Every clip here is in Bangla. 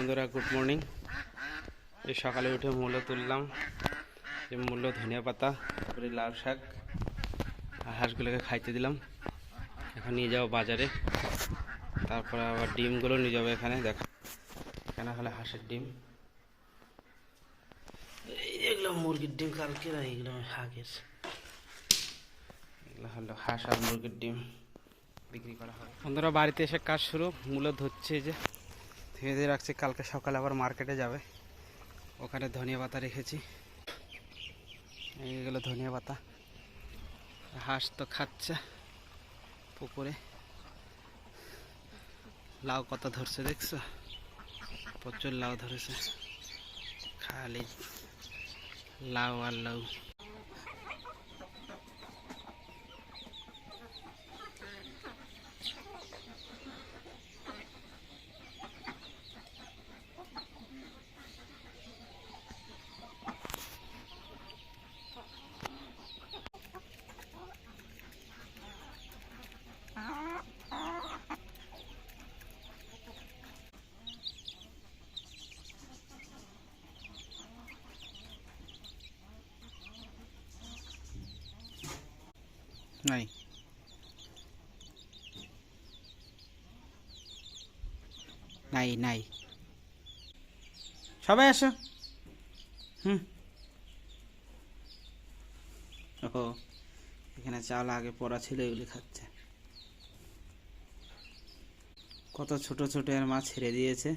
বন্ধুরা গুড মর্নিং এই সকালে উঠে মূল্য তুললাম। এই মূল্য ধনিয়া পাতা, তারপরে লাল শাক, আর হাঁসগুলোকে খাইতে দিলাম। এখন নিয়ে যাব বাজারে। তারপরে আবার ডিমগুলো নিয়ে যাব এখানে, দেখো এখানে হলো হাঁসের ডিম। এই এগুলো মুরগির ডিম, কালকে আর এইগুলো হাঁসের। এগুলো হলো হাঁস আর মুরগির ডিম বিক্রি করা হয়। বন্ধুরা, বাড়িতে এসে কাজ শুরু। মূল্য ধরছে যে। দিয়ে রাখছি। কালকে সকালে আবার মার্কেটে যাবে। ওখানে ধনিয়া পাতা রেখেছি। এইগুলো ধনিয়া পাতা। হাঁস তো খাচ্ছে পুকুরে। লাউ কত ধরছে দেখছ? প্রচুর লাউ ধরেছে। খালি লাউ আর লাউ। নাই। নাই নাই। সবাই আসো। হুম। ও এখানে চাল আগে পড়া ছিল, এগুলি খাচ্ছে। কত ছোট ছোট এর মা ছেড়ে দিয়েছে।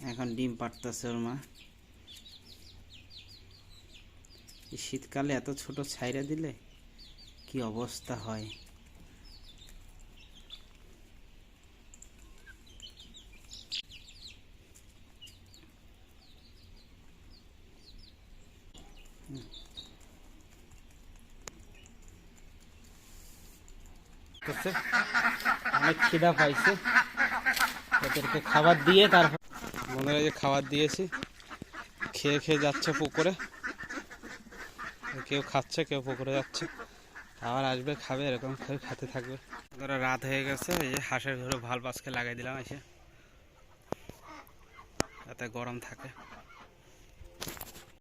এখন ডিম পাড়তেছে ওর মা। শীতকালে এত ছোট ছাইরা দিলে? কি অবস্থা হয়? অনেক খিদা পাইছে। ওদেরকে খাবার দিয়ে তারপর বন্ধুরা যে খাবার দিয়েছি। খেয়ে খেয়ে যাচ্ছে পুকুরে। কেউ খাচ্ছে, কেউ পুকুরে যাচ্ছে। আবার আসবে, খাবে, এরকম করে খেতে থাকবে। ধরো রাত হয়ে গেছে, এই যে হাঁসের ঘরে ভালো পাশকে লাগাই দিলাম এসে যাতে গরম থাকে।